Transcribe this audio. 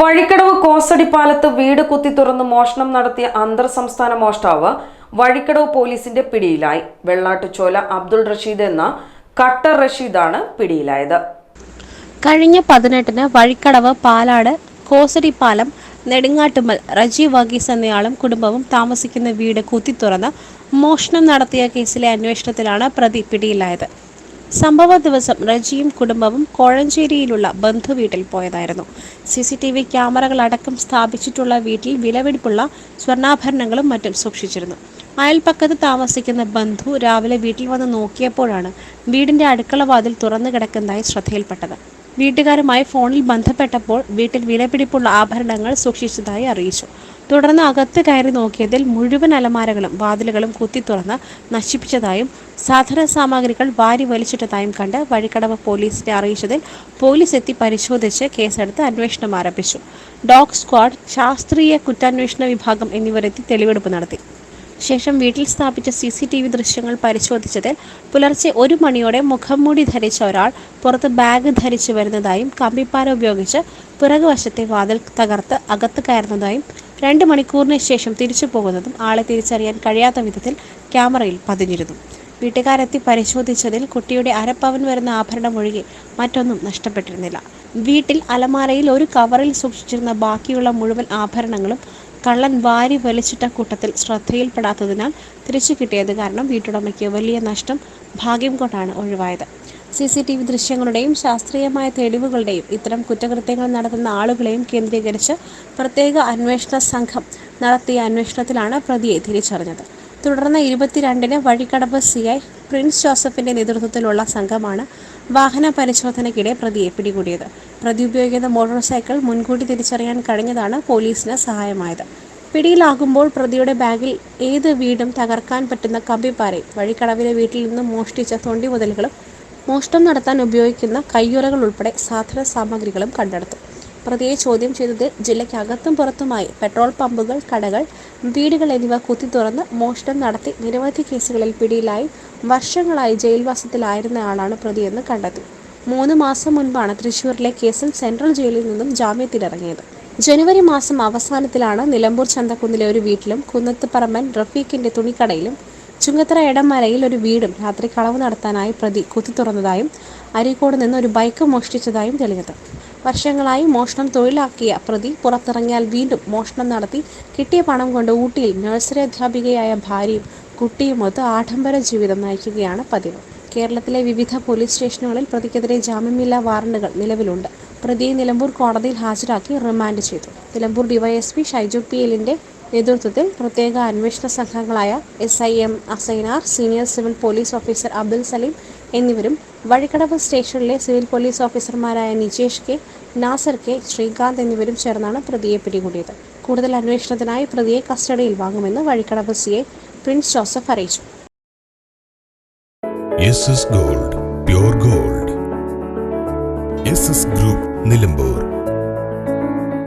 വഴിക്കടവ് കോസടി പാലത്ത് വീട് കുത്തി തുറന്ന് മോഷണം നടത്തിയ അന്തർ സംസ്ഥാന മോഷ്ടാവ് വഴിക്കടവ് പോലീസിന്റെ പിടിയിലായി. വെള്ളാട്ടുചോല അബ്ദുൾ റഷീദ് എന്ന കട്ടർ റഷീദാണ് പിടിയിലായത്. കഴിഞ്ഞ പതിനെട്ടിന് വഴിക്കടവ് പാലാട് കോസടിപ്പാലം നെടുങ്ങാട്ടുമ്മൽ റജി വർഗീസ് എന്നയാളും കുടുംബവും താമസിക്കുന്ന വീട് കുത്തി തുറന്ന് മോഷണം നടത്തിയ കേസിലെ അന്വേഷണത്തിലാണ് പ്രതി പിടിയിലായത്. സംഭവ ദിവസം റജിയും കുടുംബവും കോഴഞ്ചേരിയിലുള്ള ബന്ധുവീട്ടിൽ പോയതായിരുന്നു. സി സി ടി വി ക്യാമറകളടക്കം സ്ഥാപിച്ചിട്ടുള്ള വീട്ടിൽ വിലവെടിപ്പുള്ള സ്വർണാഭരണങ്ങളും മറ്റും സൂക്ഷിച്ചിരുന്നു. അയൽപ്പക്കത്ത് താമസിക്കുന്ന ബന്ധു രാവിലെ വീട്ടിൽ വന്ന് നോക്കിയപ്പോഴാണ് വീടിന്റെ അടുക്കള വാതിൽ തുറന്നു കിടക്കുന്നതായി ശ്രദ്ധയിൽപ്പെട്ടത്. വീട്ടുകാരുമായി ഫോണിൽ ബന്ധപ്പെട്ടപ്പോൾ വീട്ടിൽ വിലപിടിപ്പുള്ള ആഭരണങ്ങൾ സൂക്ഷിച്ചതായി അറിയിച്ചു. തുടർന്ന് അകത്ത് കയറി നോക്കിയതിൽ മുഴുവൻ അലമാരകളും വാതിലുകളും കുത്തി തുറന്ന് നശിപ്പിച്ചതായും സാധന സാമഗ്രികൾ വാരി വലിച്ചിട്ടതായും കണ്ട് വഴിക്കടവ് പോലീസിനെ അറിയിച്ചതിൽ പോലീസ് എത്തി പരിശോധിച്ച് കേസെടുത്ത് അന്വേഷണം ആരംഭിച്ചു. ഡോഗ് സ്ക്വാഡ് ശാസ്ത്രീയ കുറ്റാന്വേഷണ വിഭാഗം എന്നിവരെത്തി തെളിവെടുപ്പ് നടത്തി. ശേഷം വീട്ടിൽ സ്ഥാപിച്ച സി സി ടി വി ദൃശ്യങ്ങൾ പരിശോധിച്ചതിൽ പുലർച്ചെ ഒരു മണിയോടെ മുഖംമൂടി ധരിച്ച ഒരാൾ പുറത്ത് ബാഗ് ധരിച്ചു വരുന്നതായും കമ്പിപ്പാര ഉപയോഗിച്ച് പിറകുവശത്തെ വാതിൽ തകർത്ത് അകത്ത് കയറുന്നതായും രണ്ട് മണിക്കൂറിന് ശേഷം തിരിച്ചു പോകുന്നതും ആളെ തിരിച്ചറിയാൻ കഴിയാത്ത വിധത്തിൽ ക്യാമറയിൽ പതിഞ്ഞിരുന്നു. വീട്ടുകാരെത്തി പരിശോധിച്ചതിൽ കുട്ടിയുടെ അരപ്പവൻ വരുന്ന ആഭരണം ഒഴികെ മറ്റൊന്നും നഷ്ടപ്പെട്ടിരുന്നില്ല. വീട്ടിൽ അലമാരയിൽ ഒരു കവറിൽ സൂക്ഷിച്ചിരുന്ന ബാക്കിയുള്ള മുഴുവൻ ആഭരണങ്ങളും കള്ളൻ വാരി വലിച്ചിട്ട കൂട്ടത്തിൽ ശ്രദ്ധയിൽപ്പെടാത്തതിനാൽ തിരിച്ചു കിട്ടിയത് കാരണം വീട്ടുടമയ്ക്ക് വലിയ നഷ്ടം ഭാഗ്യം കൊണ്ടാണ് ഒഴിവായത്. സി സി ടി വി ദൃശ്യങ്ങളുടെയും ശാസ്ത്രീയമായ തെളിവുകളുടെയും ഇത്തരം കുറ്റകൃത്യങ്ങൾ നടത്തുന്ന ആളുകളെയും കേന്ദ്രീകരിച്ച് പ്രത്യേക അന്വേഷണ സംഘം നടത്തിയ അന്വേഷണത്തിലാണ് പ്രതിയെ തിരിച്ചറിഞ്ഞത്. തുടർന്ന് ഇരുപത്തിരണ്ടിന് വഴിക്കടവ് സി ഐ പ്രിൻസ് ജോസഫിന്റെ നേതൃത്വത്തിലുള്ള സംഘമാണ് വാഹന പരിശോധനയ്ക്കിടെ പ്രതിയെ പിടികൂടിയത്. പ്രതി ഉപയോഗിക്കുന്ന മോട്ടോർ സൈക്കിൾ മുൻകൂട്ടി തിരിച്ചറിയാൻ കഴിഞ്ഞതാണ് പോലീസിന് സഹായമായത്. പിടിയിലാകുമ്പോൾ പ്രതിയുടെ ബാഗിൽ ഏത് വീടും തകർക്കാൻ പറ്റുന്ന കമ്പിപ്പാറയും വഴിക്കടവിലെ വീട്ടിൽ നിന്ന് മോഷ്ടിച്ച തൊണ്ടി മുതലുകളും മോഷണം നടത്താൻ ഉപയോഗിക്കുന്ന കയ്യുറകൾ ഉൾപ്പെടെ സാധന സാമഗ്രികളും കണ്ടെടുത്തു. പ്രതിയെ ചോദ്യം ചെയ്തത് ജില്ലയ്ക്കകത്തും പുറത്തുമായി പെട്രോൾ പമ്പുകൾ കടകൾ വീടുകൾ എന്നിവ കുത്തി തുറന്ന് മോഷണം നടത്തി നിരവധി കേസുകളിൽ പിടിയിലായി വർഷങ്ങളായി ജയിൽവാസത്തിലായിരുന്ന ആളാണ് പ്രതിയെന്ന് കണ്ടെത്തി. മൂന്ന് മാസം മുൻപാണ് തൃശൂരിലെ കേസിൽ സെൻട്രൽ ജയിലിൽ നിന്നും ജാമ്യത്തിലിറങ്ങിയത് ജനുവരി മാസം അവസാനത്തിലാണ് നിലമ്പൂർ ചന്തക്കുന്നിലെ ഒരു വീട്ടിലും കുന്നത്ത് പറമ്പൻ റഫീഖിന്റെ തുണിക്കടയിലും ചുങ്കത്തറ എടമലയിൽ ഒരു വീടും രാത്രി കളവ് നടത്താനായി പ്രതി കുത്തി തുറന്നതായും അരീക്കോട് നിന്ന് ഒരു ബൈക്ക് മോഷ്ടിച്ചതായും തെളിഞ്ഞത്. വർഷങ്ങളായി മോഷണം തൊഴിലാക്കിയ പ്രതി പുറത്തിറങ്ങിയാൽ വീണ്ടും മോഷണം നടത്തി കിട്ടിയ പണം കൊണ്ട് ഊട്ടിയിൽ നഴ്സറി അധ്യാപികയായ ഭാര്യയും കുട്ടിയുമൊത്ത് ആഡംബര ജീവിതം നയിക്കുകയാണ് പതിവ്. കേരളത്തിലെ വിവിധ പോലീസ് സ്റ്റേഷനുകളിൽ പ്രതിക്കെതിരെ ജാമ്യമില്ലാ വാറണ്ടുകൾ നിലവിലുണ്ട്. പ്രതിയെ നിലമ്പൂർ കോടതിയിൽ ഹാജരാക്കി റിമാൻഡ് ചെയ്തു. നിലമ്പൂർ ഡിവൈഎസ്പി ഷൈജു പി എല്ലിന്റെ നേതൃത്വത്തിൽ പ്രത്യേക അന്വേഷണ സംഘങ്ങളായ S I M Asainar senior civil police officer Abdul Salim എന്നിവരും വഴിക്കടവ് സ്റ്റേഷനിലെ സിവിൽ പോലീസ് ഓഫീസർമാരായ നിജേഷ് കെ നാസർ കെ ശ്രീകാന്ത് എന്നിവരും ചേർന്നാണ് പ്രതിയെ പിടികൂടിയത്. കൂടുതൽ അന്വേഷണത്തിനായി പ്രതിയെ കസ്റ്റഡിയിൽ വാങ്ങുമെന്ന് വഴിക്കടവ് സി പ്രിൻസ് ജോസഫ് അറിയിച്ചു. Gold gold group Nilambur